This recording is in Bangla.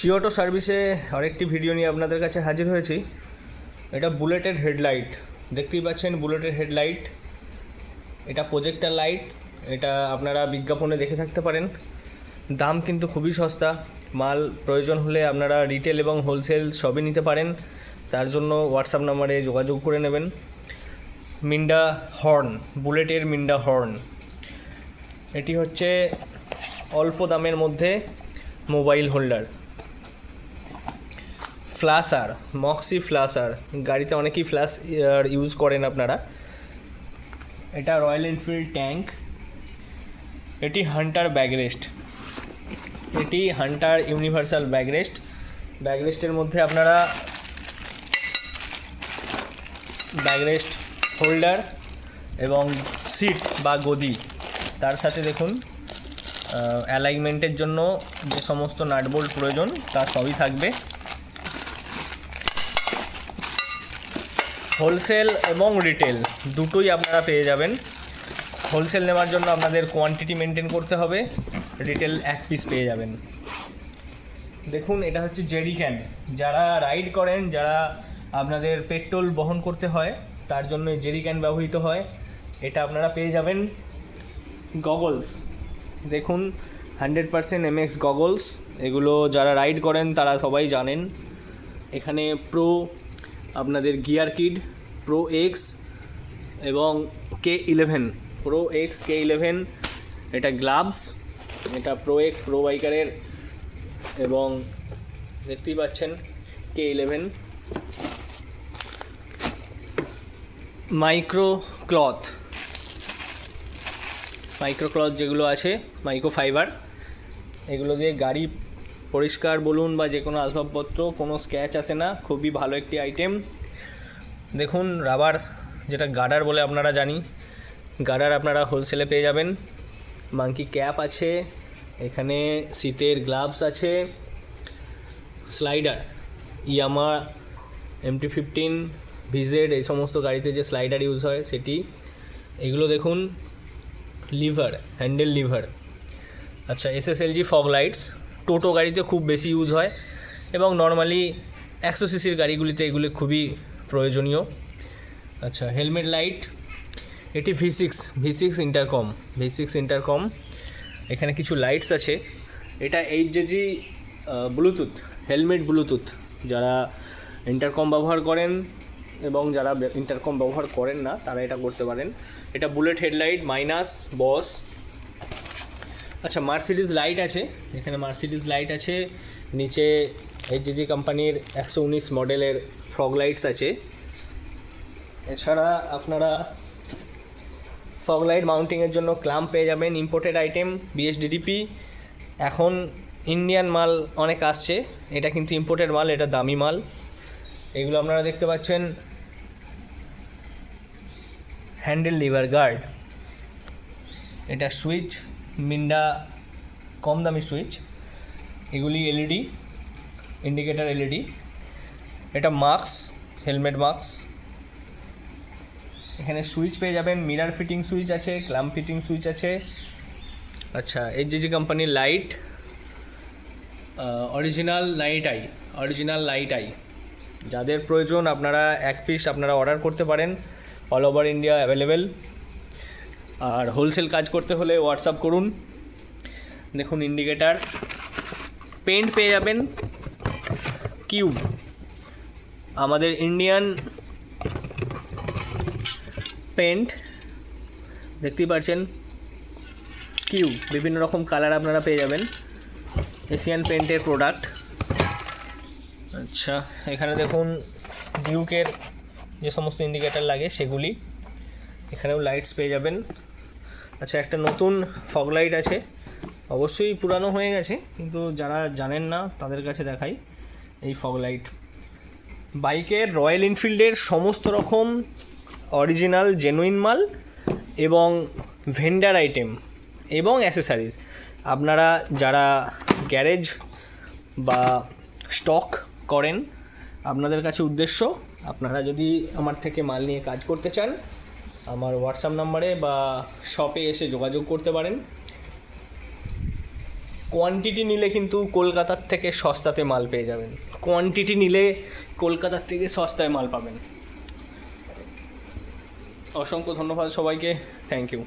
সিওটো সার্ভিসে আরেকটি ভিডিও নিয়ে আপনাদের কাছে হাজির হয়েছি। এটা বুলেটের হেডলাইট। দেখতেই পাচ্ছেন বুলেটের হেডলাইট। এটা প্রজেক্টার লাইট। এটা আপনারা বিজ্ঞাপনে দেখে থাকতে পারেন। দাম কিন্তু খুবই সস্তা। মাল প্রয়োজন হলে আপনারা রিটেল এবং হোলসেল সবই নিতে পারেন। তার জন্য হোয়াটসঅ্যাপ নাম্বারে যোগাযোগ করে নেবেন। মিন্ডা হর্ন, বুলেটের মিন্ডা হর্ন। এটি হচ্ছে অল্প দামের মধ্যে মোবাইল হোল্ডার। ফ্লাসার মক্সি ফ্লাসার গাড়িতে অনেকেই ফ্ল্যাশ ইউজ করেন আপনারা। এটা রয়্যাল এনফিল্ড ট্যাঙ্ক, এটি হান্টার ব্যাগরেস্ট এটি হান্টার ইউনিভার্সাল ব্যাগরেস্ট ব্যাগরেস্টের মধ্যে আপনারা ব্যাগরেস্ট হোল্ডার এবং সিট বা গদি, তার সাথে দেখুন অ্যালাইনমেন্টের জন্য যে সমস্ত নাটবোল্ট প্রয়োজন, তা সবই থাকবে। হোলসেল এবং রিটেল, দুটোই আপনারা পেয়ে যাবেন। হোলসেল নেওয়ার জন্য আপনাদের কোয়ান্টিটি মেনটেন করতে হবে রিটেল এক পিস পেয়ে যাবেন। দেখুন, এটা হচ্ছে জেরি ক্যান। যারা রাইড করেন, যারা আপনাদের পেট্রোল বহন করতে হয়, তার জন্য জেরি ক্যান ব্যবহৃত হয়। এটা আপনারা পেয়ে যাবেন গগলস দেখুন হান্ড্রেড পারসেন্ট এমএক্স গগলস এগুলো যারা রাইড করেন, তারা সবাই জানেন। এখানে প্রো আপনাদের গিয়ার কিড প্রো এক্স এবং K eleven pro X K eleven এটা গ্লাভস এটা প্রো এক্স প্রো বাইকারের এবং দেখতেই পাচ্ছেন K eleven micro cloth micro cloth যেগুলো আছে মাইক্রো ফাইবার এগুলো দিয়ে গাড়ি পরিষ্কার বলুন বা যে কোনো আসবাবপত্র, কোনো স্ক্যাচ আসে না, খুবই ভালো একটি আইটেম দেখুন রাবার যেটা গার্ডার বলে আপনারা জানি গার্ডার আপনারা হোলসেলে পেয়ে যাবেন। মাঙ্কি ক্যাপ আছে, এখানে শীতের গ্লাভস আছে slider Yamaha MT fifteen VZ এই সমস্ত গাড়িতে যে স্লাইডার ইউজ হয় সেটি। এগুলো দেখুন লিভার হ্যান্ডেল লিভার আচ্ছা S S SSLG fog lights টোটো গাড়িতে খুব বেশি ইউজ হয় এবং নর্মালি একশো সিসির গাড়িগুলিতে এগুলি খুবই প্রয়োজনীয়। আচ্ছা হেলমেট লাইট এটি V six V six intercom V six intercom এখানে কিছু লাইটস আছে। এটা eight JG bluetooth helmet bluetooth যারা ইন্টারকম ব্যবহার করেন এবং যারা ইন্টারকম ব্যবহার করেন না, তারা এটা করতে পারেন। এটা বুলেট হেডলাইট মাইনাস বস আচ্ছা মার্সিডিজ লাইট আছে। এখানে মার্সিডিজ লাইট আছে। নিচে এইচজিজি কোম্পানির একশো উনিশ মডেলের ফগ লাইটস আছে। এছাড়া আপনারা ফগ লাইট মাউন্টিংয়ের জন্য ক্লাম্প পেয়ে যাবেন ইম্পোর্টেড আইটেম বিএসডিডিপি এখন ইন্ডিয়ান মাল অনেক আসছে। এটা কিন্তু ইম্পোর্টেড মাল, এটা দামি মাল। এগুলো আপনারা দেখতে পাচ্ছেন। হ্যান্ডেল লিভার গার্ড এটা সুইচ মিন্ডা কম দামি সুইচ, এগুলি এলইডি, ইন্ডিকেটার এলইডি, এটা মাস্ক, হেলমেট মাস্ক। এখানে সুইচ পেয়ে যাবেন, মিরার ফিটিং সুইচ আছে ক্লাম ফিটিং সুইচ আছে। আচ্ছা এইচজিজি কোম্পানির light original light eye, original light eye. যাদের প্রয়োজন আপনারা এক পিস আপনারা অর্ডার করতে পারেন, অল ওভার ইন্ডিয়া অ্যাভেলেবেল। আর হোলসেল কাজ করতে হলে হোয়াটসঅ্যাপ করুন। দেখুন ইন্ডিকেটার পেন্ট পেয়ে যাবেন। কিউব আমাদের ইন্ডিয়ান পেন্ট দেখতেই পাচ্ছেন কিউব বিভিন্ন রকম কালার আপনারা পেয়ে যাবেন। এশিয়ান পেন্টের প্রোডাক্ট আচ্ছা এখানে দেখুন ডিউকের যে সমস্ত ইন্ডিকেটার লাগে সেগুলি। এখানেও লাইটস পেয়ে যাবেন। আচ্ছা একটা নতুন ফগ লাইট আছে। অবশ্যই পুরানো হয়ে গেছে, কিন্তু যারা জানেন না, তাদের কাছে দেখাই এই ফগ লাইট বাইকের রয়্যাল এনফিল্ডের সমস্ত রকম অরিজিনাল জেনুইন মাল এবং ভেন্ডার আইটেম এবং অ্যাসেসারিজ আপনারা যারা গ্যারেজ বা স্টক করেন, আপনাদের কাছে উদ্দেশ্য, আপনারা যদি আমার থেকে মাল নিয়ে কাজ করতে চান আমার হোয়াটসঅ্যাপ নাম্বারে বা শপে এসে যোগাযোগ করতে পারেন। কোয়ান্টিটি নিলে কিন্তু কলকাতার থেকে সস্তাতে মাল পেয়ে যাবেন। কোয়ান্টিটি নিলে কলকাতার থেকে সস্তায় মাল পাবেন। অসংখ্য ধন্যবাদ সবাইকে। Thank you